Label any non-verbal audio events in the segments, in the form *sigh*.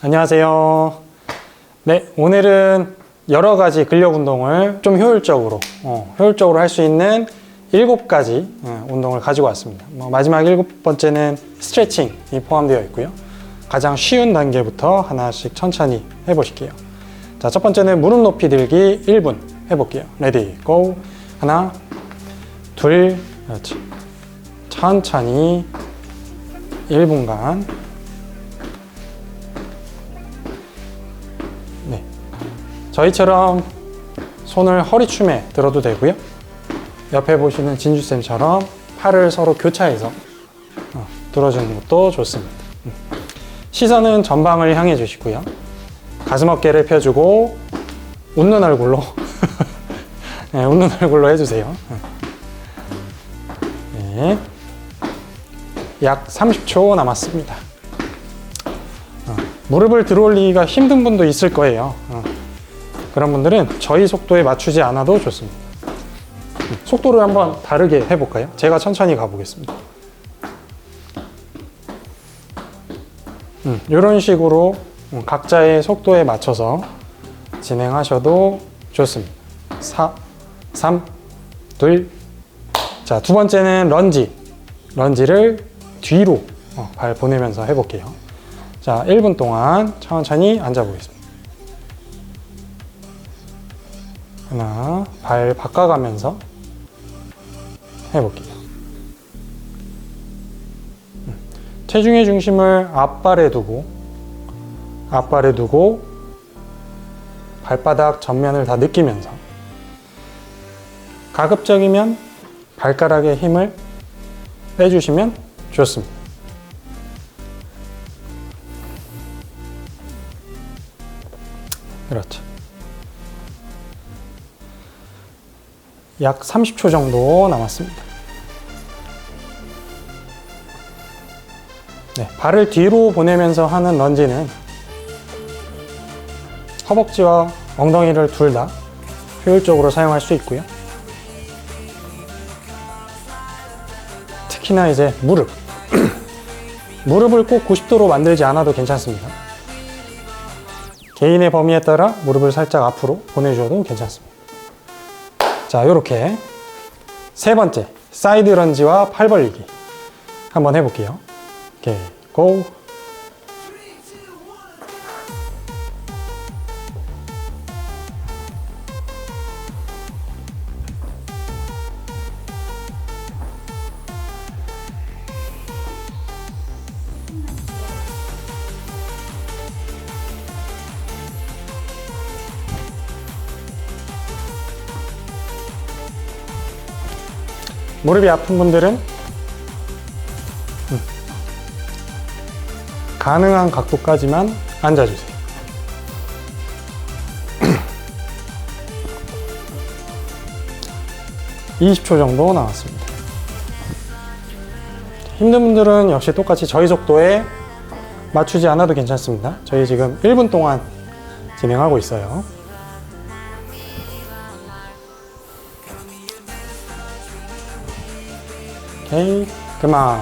안녕하세요. 네, 오늘은 여러 가지 근력 운동을 좀 효율적으로, 어, 효율적으로 할 수 있는 일곱 가지 어, 운동을 가지고 왔습니다. 뭐 마지막 일곱 번째는 스트레칭이 포함되어 있고요. 가장 쉬운 단계부터 하나씩 천천히 해보실게요. 자, 첫 번째는 무릎 높이 들기 1분 해볼게요. 레디, 고! 하나, 둘, 그렇지. 천천히 1분간 저희처럼 손을 허리춤에 들어도 되고요. 옆에 보시는 진주쌤처럼 팔을 서로 교차해서 어, 들어주는 것도 좋습니다. 음. 시선은 전방을 향해 주시고요. 가슴 어깨를 펴주고 웃는 얼굴로 *laughs* 네, 웃는 얼굴로 해주세요. 네. 약 30초 남았습니다. 어, 무릎을 들어올리기가 힘든 분도 있을 거예요. 어, 그런 분들은 저희 속도에 맞추지 않아도 좋습니다. 음, 속도를 한번 다르게 해볼까요? 제가 천천히 가보겠습니다. 음, 이런 식으로 음, 각자의 속도에 맞춰서 진행하셔도 좋습니다. 4, 3, 2, 자, 두 번째는 런지. 런지를 뒤로 어, 발 보내면서 해볼게요. 자, 1분 동안 천천히 앉아보겠습니다. 하나, 발 바꿔가면서 해볼게요. 음, 체중의 중심을 앞발에 두고, 앞발에 두고, 발바닥 전면을 다 느끼면서, 가급적이면 발가락에 힘을 빼주시면 좋습니다. 그렇죠. 약 30초 정도 남았습니다. 네, 발을 뒤로 보내면서 하는 런지는 허벅지와 엉덩이를 둘 다 효율적으로 사용할 수 있고요. 특히나 이제 무릎. *clears throat* 무릎을 꼭 90도로 만들지 않아도 괜찮습니다. 개인의 범위에 따라 무릎을 살짝 앞으로 보내주셔도 괜찮습니다. 자, 이렇게 세 번째 사이드 런지와 팔 벌리기 한번 해볼게요. 오케이, 고. 무릎이 아픈 분들은 음, 가능한 각도까지만 앉아주세요. *clears throat* (20초) 정도 나왔습니다. 힘든 분들은 역시 똑같이 저희 속도에 맞추지 않아도 괜찮습니다. 저희 지금 1분 동안 진행하고 있어요. 오케이, 그만.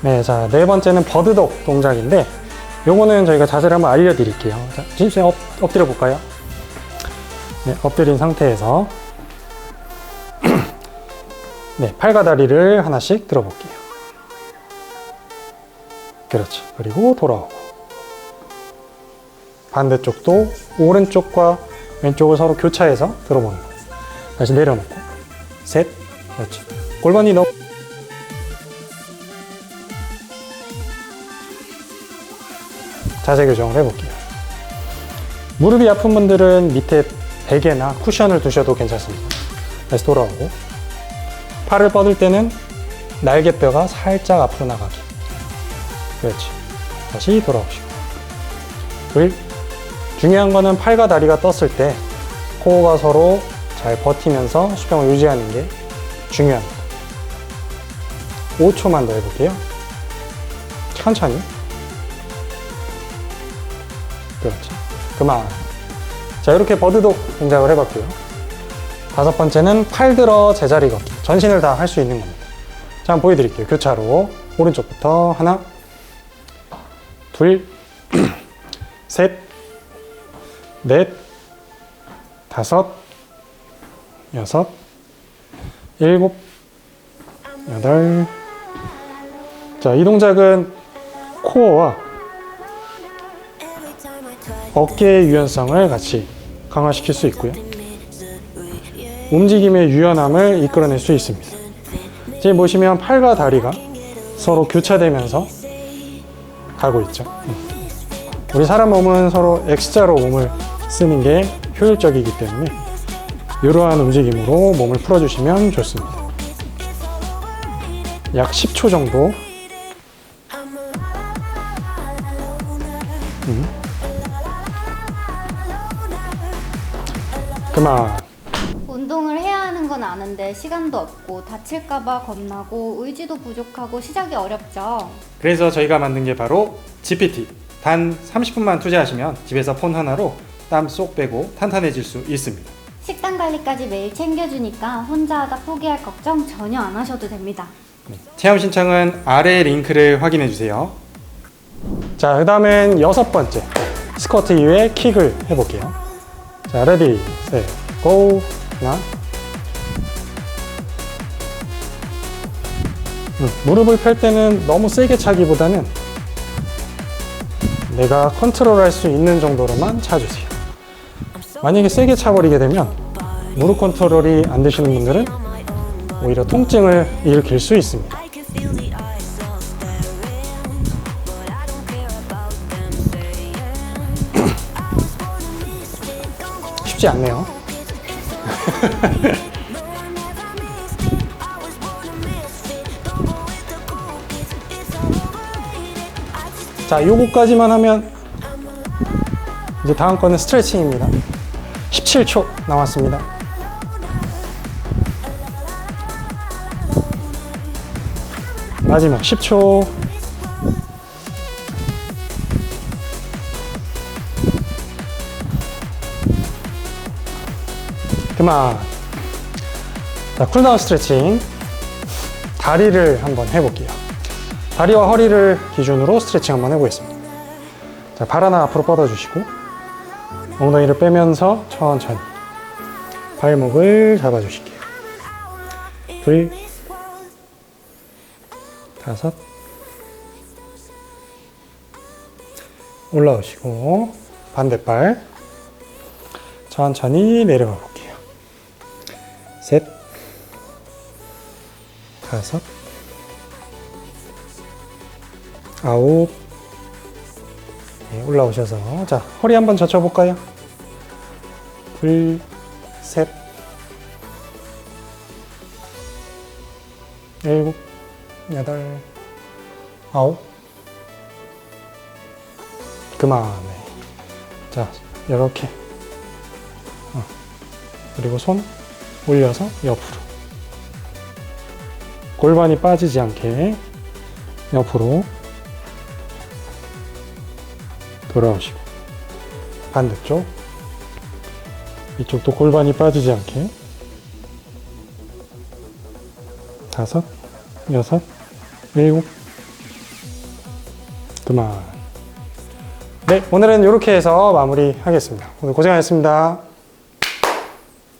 네, 자, 네 번째는 버드독 동작인데, 요거는 저희가 자세를 한번 알려드릴게요. 자, 진수님 엎, 엎드려 볼까요? 네, 엎드린 상태에서, *clears throat* 네, 팔과 다리를 하나씩 들어볼게요. 그렇죠. 그리고 돌아오고. 반대쪽도 오른쪽과 왼쪽을 서로 교차해서 들어보는 거. 다시 내려놓고. 셋. 그렇죠. 골반이 너무 자세 교정을 해볼게요. 무릎이 아픈 분들은 밑에 베개나 쿠션을 두셔도 괜찮습니다. 다시 돌아오고 팔을 뻗을 때는 날개뼈가 살짝 앞으로 나가기. 그렇지. 다시 돌아오시고. 둘. 중요한 거는 팔과 다리가 떴을 때 코어가 서로 잘 버티면서 수평을 유지하는 게 중요합니다. 5초만 더 해볼게요. 천천히. 그렇죠. 그만. 자, 이렇게 버드독 동작을 해봤고요. 다섯 번째는 팔 들어 제자리 걷기. 전신을 다 할 수 있는 겁니다. 자, 한번 보여드릴게요. 교차로. 오른쪽부터 하나, 둘, *clears throat* 셋, 넷, 다섯, 여섯, 일곱, 여덟. 자, 이 동작은 코어와 어깨의 유연성을 같이 강화시킬 수 있고요. 움직임의 유연함을 이끌어낼 수 있습니다. 지금 보시면 팔과 다리가 서로 교차되면서 가고 있죠. 음. 우리 사람 몸은 서로 X자로 몸을 쓰는 게 효율적이기 때문에 이러한 움직임으로 몸을 풀어주시면 좋습니다. 약 10초 정도 그만 운동을 해야 하는 건 아는데 시간도 없고 다칠까봐 겁나고 의지도 부족하고 시작이 어렵죠. 그래서 저희가 만든 게 바로 GPT. 단 30분만 투자하시면 집에서 폰 하나로 땀 쏙 빼고 탄탄해질 수 있습니다. 식단 관리까지 매일 챙겨주니까 혼자 하다 포기할 걱정 전혀 안 하셔도 됩니다. 체험 신청은 아래 링크를 확인해 주세요. 자, 그 다음엔 여섯 번째. 스쿼트 이후에 킥을 해볼게요. 자, 레디, 셋, 고. 하나. 음, 무릎을 펼 때는 너무 세게 차기보다는 내가 컨트롤 할 수 있는 정도로만 차주세요. 만약에 세게 차버리게 되면 무릎 컨트롤이 안 되시는 분들은 오히려 통증을 일으킬 수 있습니다. I just *laughs* 자, 요거까지만 하면 이제 다음 거는 스트레칭입니다. 17초 남았습니다. 마지막 10초. 그만. 자, 쿨다운 스트레칭. 다리를 한번 해볼게요. 다리와 허리를 기준으로 스트레칭 한번 해보겠습니다. 자, 발 하나 앞으로 뻗어주시고, 엉덩이를 빼면서 천천히 발목을 잡아주실게요. 둘, 다섯, 올라오시고, 반대발 천천히 내려가 볼게요. 셋, 다섯, 아홉, 네, 올라오셔서 자 허리 한번 젖혀볼까요? 둘, 셋, 일곱, 여덟, 아홉. 그만. 네. 자 이렇게. 어. 그리고 손 올려서 옆으로. 골반이 빠지지 않게 옆으로 돌아오시고 반대쪽. 이쪽도 골반이 빠지지 않게. 다섯 여섯 일곱. 그만. 네 오늘은 이렇게 해서 마무리 하겠습니다. 오늘 고생하셨습니다